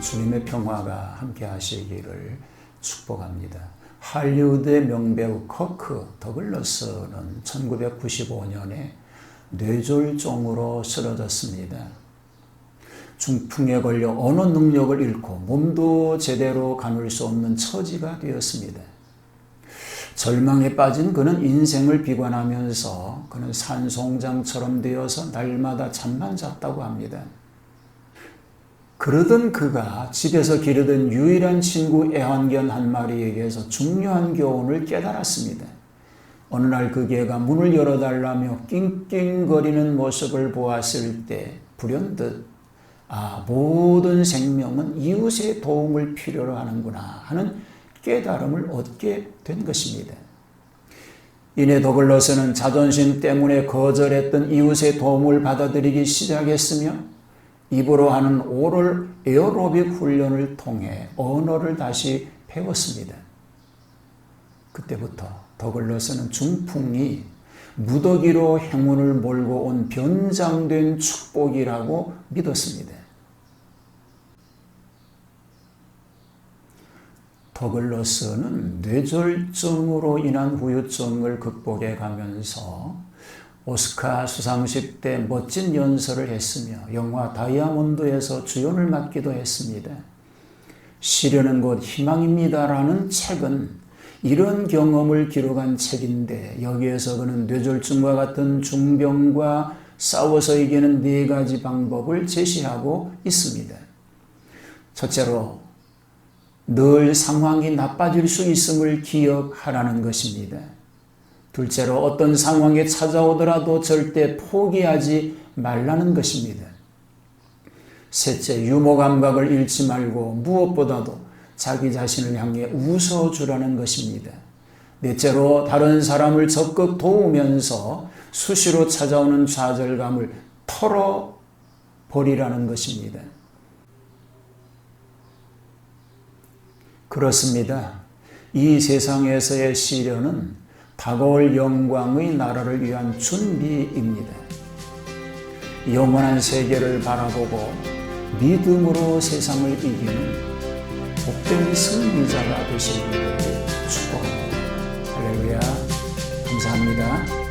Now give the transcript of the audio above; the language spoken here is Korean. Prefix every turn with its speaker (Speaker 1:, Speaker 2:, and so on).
Speaker 1: 주님의 평화가 함께 하시기를 축복합니다. 할리우드의 명배우 커크 더글러스는 1995년에 뇌졸중으로 쓰러졌습니다. 중풍에 걸려 언어 능력을 잃고 몸도 제대로 가눌 수 없는 처지가 되었습니다. 절망에 빠진 그는 인생을 비관하면서 그는 산송장처럼 되어서 날마다 잠만 잤다고 합니다. 그러던 그가 집에서 기르던 유일한 친구 애완견 한 마리에게서 중요한 교훈을 깨달았습니다. 어느 날 그 개가 문을 열어달라며 낑낑거리는 모습을 보았을 때 불현듯 아 모든 생명은 이웃의 도움을 필요로 하는구나 하는 깨달음을 얻게 된 것입니다. 이내 더글러스는 자존심 때문에 거절했던 이웃의 도움을 받아들이기 시작했으며 입으로 하는 오럴 에어로빅 훈련을 통해 언어를 다시 배웠습니다. 그때부터 더글러스는 중풍이 무더기로 행운을 몰고 온 변장된 축복이라고 믿었습니다. 더글러스는 뇌졸중으로 인한 후유증을 극복해 가면서 오스카 수상식 때 멋진 연설을 했으며 영화 다이아몬드에서 주연을 맡기도 했습니다. 시련은 곧 희망입니다라는 책은 이런 경험을 기록한 책인데 여기에서 그는 뇌졸중과 같은 중병과 싸워서 이기는 네 가지 방법을 제시하고 있습니다. 첫째로 늘 상황이 나빠질 수 있음을 기억하라는 것입니다. 둘째로 어떤 상황에 찾아오더라도 절대 포기하지 말라는 것입니다. 셋째, 유머 감각을 잃지 말고 무엇보다도 자기 자신을 향해 웃어주라는 것입니다. 넷째로 다른 사람을 적극 도우면서 수시로 찾아오는 좌절감을 털어버리라는 것입니다. 그렇습니다. 이 세상에서의 시련은 다가올 영광의 나라를 위한 준비입니다. 영원한 세계를 바라보고 믿음으로 세상을 이기는 복된 승리자가 되시기를 축복합니다. 할렐루야. 감사합니다.